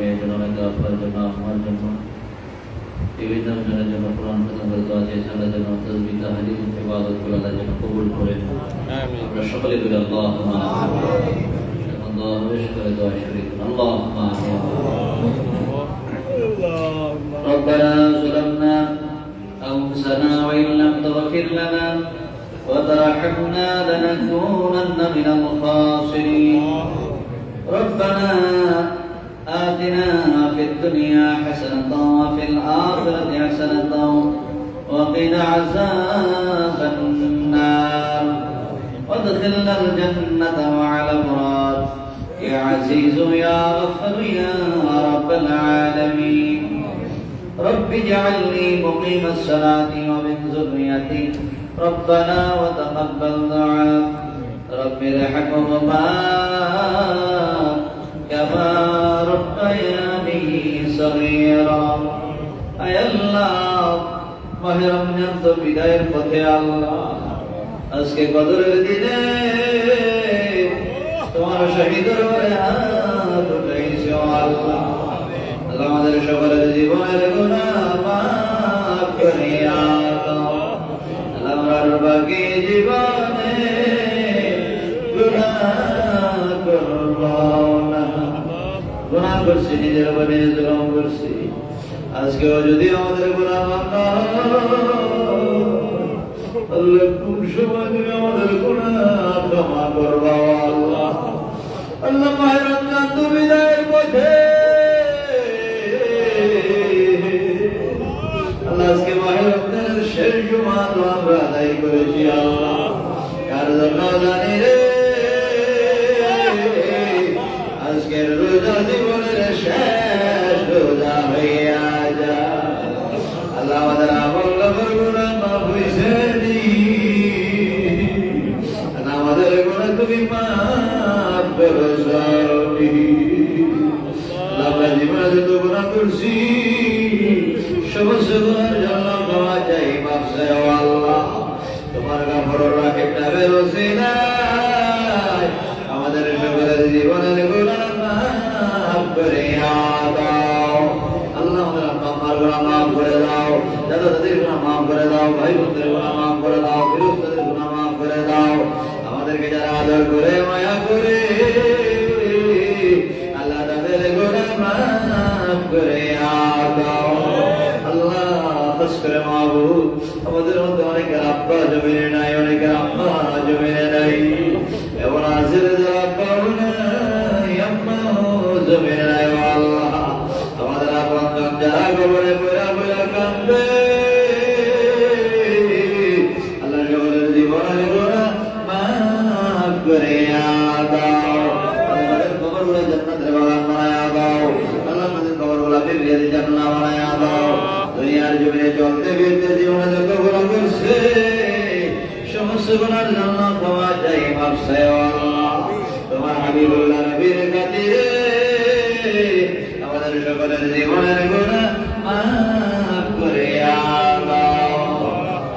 মেয়ের জন্য অনেকে আপনার জন্য আমার জন্য বিভিন্ন জনের জন্য কোরআন খতম করে দোয়া চেয়েছে আল্লাহ যেন তসবিহ তাহলিল ইবাদত গুলো আল্লাহ যেন কবুল করে آمين আমরা সকলে বলি আল্লাহ এখন দোয়া হবে সকলে দোয়া শরীর আল্লাহ ربنا ظلمنا أنفسنا وإن لم تغفر لنا وترحمنا لنكونن من الخاسرين ربنا آتنا في الدنيا حسنة وفي الآخرة حسنة وقنا عذاب النار. وادخلنا الجنة مع الأبرار. يا عزيز يا غفر يا رب العالمين. رب اجعلني مقيم الصلاة ومن ذريتي. ربنا وتقبل دعاء. رب ارحمهما. كما ربياني صغيرا আয় আল্লাহ মাহে রমজান তো বিদায়ের পথে আল্লাহ আজকে কদরের দিনে তোমার শহীদ হাত উঠাইছ আল্লাহ আল্লাহ আমাদের সকলের জীবনের গুণা মাফ করিয়া দাও আল্লাহ আমার বাকি জীবনে গুনাহ করব না গুনাহ করছি নিজের উপরে জুলুম করছি। আজকেও যদি আমাদের হয়, আল্লাহ কোন তুমি আল্লাহ? আজকে মায়ের রমজানের শেষ জমা আমরা আদায় করেছি আল্লাহ। কার জন্য জানি রে আমাদের সকলের জীবনের গুণা করে দাও আল্লাহ আমাদের গুণা মাফ করে দাও দাদা দাদির গুণা মাফ করে দাও ভাই বোনদের গুণা মাফ করে দাও বিরোধীদের গুণা মাফ করে দাও আমাদেরকে যারা আদর করে মাফ করে দাও আল্লাহ খাস করে মাহবুব আমাদের মধ্যে অনেকের আব্বা জমিনে নাই অনেকের আম্মা জমিনে নাই নাই চলতে ফিরতে জীবনে যত গুণা করছে সমস্ত গুণার জন্য চাই ও আল্লাহ তোমার হাবিবুল্লাহ নবীর খাতিরে আমাদের সকলের জীবনের গুণা করে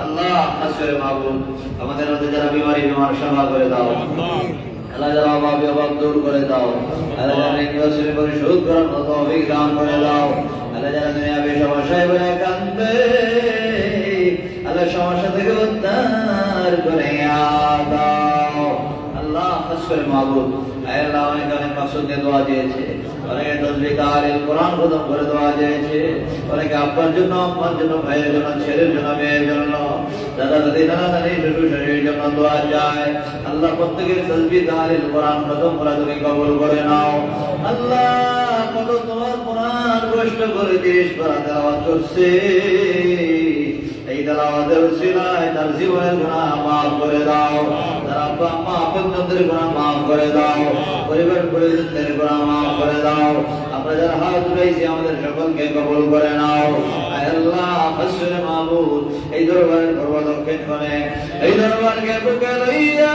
আল্লাহ আসরে মাহবুব আমাদের মধ্যে যারা বিমারি বিমার সেবা করে দাও আল্লাহ যারা অভাবে অভাব দূর করে দাও আল্লাহ পরিশোধ করার মতো অভিজ্ঞান করে দাও আল্লাহ যারা দুনিয়াবে জন্য, আম্মার জন্য জন্য, ছেলের জন্য, মেয়ের জন্য দাদা দাদি নানা নানি দোয়া যায়। আল্লাহ প্রত্যেকের তসবি তাহলিল কোরআন খতম করা তুমি কবুল করে নাও। আল্লাহ, কত তোমার কষ্ট করে তিরিশ করা তেলাওয়াত করছে। এই তেলাওয়াতের উসিলায় তার জীবনের গুনাহ মাফ করে দাও। তার আব্বা আম্মা আপনজনদের গুনাহ মাফ করে দাও। পরিবার পরিজনদের আমাদের এই দরবারের পর্ব এই দরবারকে বুকে লইয়া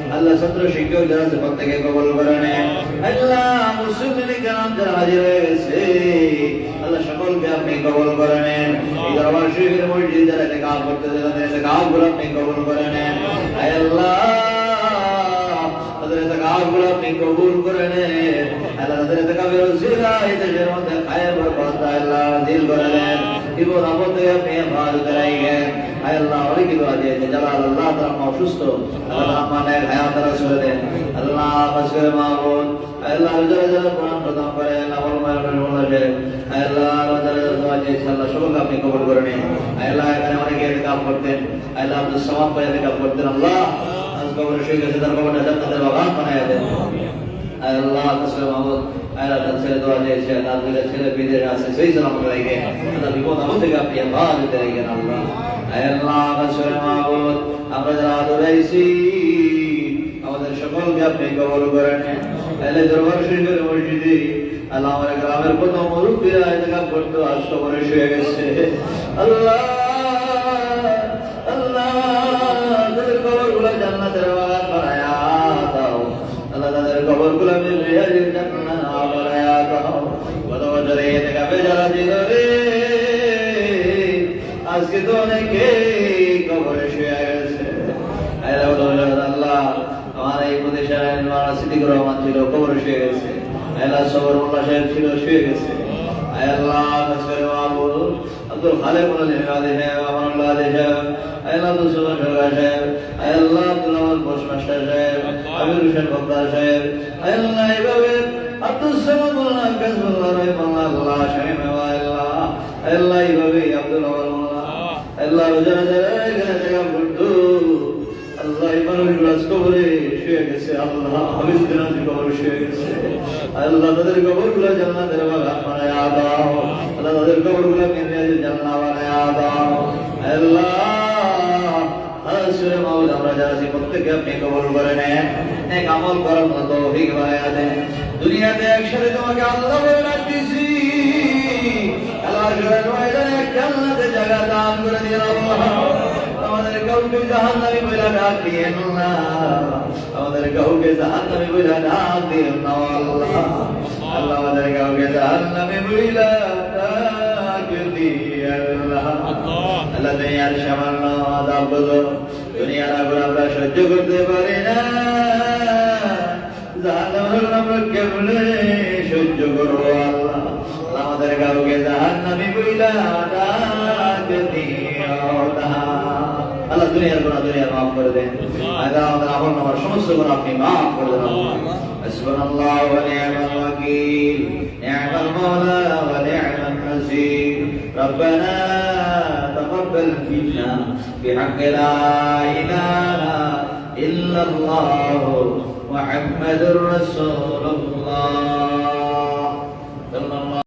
আল্লাহ ছাত্র শিক্ষক যারা আছে, প্রত্যেকে কবুল করে নেন। আল্লাহ মুসলিম কেরাম যারা হাজির হয়ে গেছে আল্লাহ সকলকে আপনি কবল করে নেন। এই দরবার শরীফের মসজিদ যারা এটা কাজ করতে দেন এটা কাজগুলো আপনি কবল করে নেন। আয় আল্লাহ, তাদের কাজগুলো আপনি কবুল করে নেন। আল্লাহ তাদের কাজের করে নেন। বিপদ আপদ থেকে আপনি হেফাজত রাখেন আয় আল্লাহ অনেক কিছু আছে যে যারা আল্লাহ তারা অসুস্থ আল্লাহ আমাদের হায়াত তারা ছেড়ে দেন আল্লাহ খাস করে মাহবুব আল্লাহ যারা যারা কোরআন প্রদান করে আল্লাহ বল মায়ের বলে যে আল্লাহ যারা যারা দোয়া চেয়েছে আল্লাহ সকলকে আপনি কবুল করে নিন আল্লাহ এখানে অনেকে কাজ করতেন আল্লাহ আব্দুল সামাদ ভাই কাজ করতেন আল্লাহ আজ কবর শুয়ে গেছে তার কবরটা জান্নাতের বাগান বানায় দেন আল্লাহ কাছে মাহমুদ আল্লাহ তার ছেলে দোয়া চেয়েছে তার দুইটা ছেলে বিদেশে আছে সেই সালামত রেখে আল্লাহ বিপদ থেকে আপনি হেফাজতে রেখেন আল্লাহ আল্লাহ কাছে মাহমুদ আমরা যারা আদরাইছি আমাদের সকলকে আপনি কবল করে নেন তাহলে দরবার শরীফের মসজিদে আল্লাহ আমার গ্রামের কত মুরব্বীরা এলাকা করতো আজ সবরে শুয়ে গেছে আল্লাহ আল্লাহ আজকে তো অনেকে কবরে শুয়ে গেছে? আল্লাহ আমার এই প্রদেশের মারা সিদ্দিকুর রহমান ছিল, কবর শুয়ে গেছে। আল্লাহ, সবর মোল্লা সাহেব ছিল, শুয়ে গেছে। আল্লাহ কাছে মাহবুব, আব্দুল খালেক মোল্লা আলী সাহেব আমানুল্লাহ আলী সাহেব আল্লাহ, আব্দুল সুবান সরকার সাহেব। আল্লাহ, আব্দুল রহমান পোস্টমাস্টার সাহেব, আমির হোসেন বক্তার সাহেব। আল্লাহ, এইভাবে আব্দুল সামাদ মোল্লা কাজমুল্লাহ রহিমাল্লাহ আল্লাহ শাহিম আল্লাহ আল্লাহ এইভাবে আব্দুল রহমান মোল্লা আল্লাহ যারা যারা এখানে জায়গা করতো আল্লাহ ইমানুল রাজ শুয়ে গেছে, আল্লাহ হাবিজ দিনাজ কবরে শুয়ে গেছে। আল্লাহ তাদের কবরগুলো জান্নাতের বাগান বানায় দাও। আল্লাহ তাদের কবরগুলো মেনে জান্নাত বানায় দাও। আল্লাহ আসলে মাওলা আমরা যারা আছি, প্রত্যেককে আপনি কবর করে নেন, এক আমল করার মতো তৌফিক দেন। দুনিয়াতে একসাথে তোমাকে আল্লাহ বলে রাখতেছি আমাদের কাউকে জাহান্নামে বইলা ডাক দিয়েন না আমাদের কাউকে জাহান্নামে বইলা ডাক দিয়েন না আল্লাহ আমাদের কাউকে জাহান্নামে বইলা ডাক দিয়েন না আল্লাহ দুনিয়ার সামান্য আদাবগুলো দুনিয়ার আগুন আমরা সহ্য করতে পারি না আগুন আমরা কেমনে সহ্য করব আল্লাহ দুনিয়ার গুণা দুনিয়ার মাফ করে দেন আল্লাহ আমাদের আমল নামার সমস্ত গুণ আপনি মাফ করে দেন حسبنا الله ونعم الوكيل نعم المولى ونعم النصير ربنا تقبل منا بحق لا اله الا الله محمد رسول الله صلى الله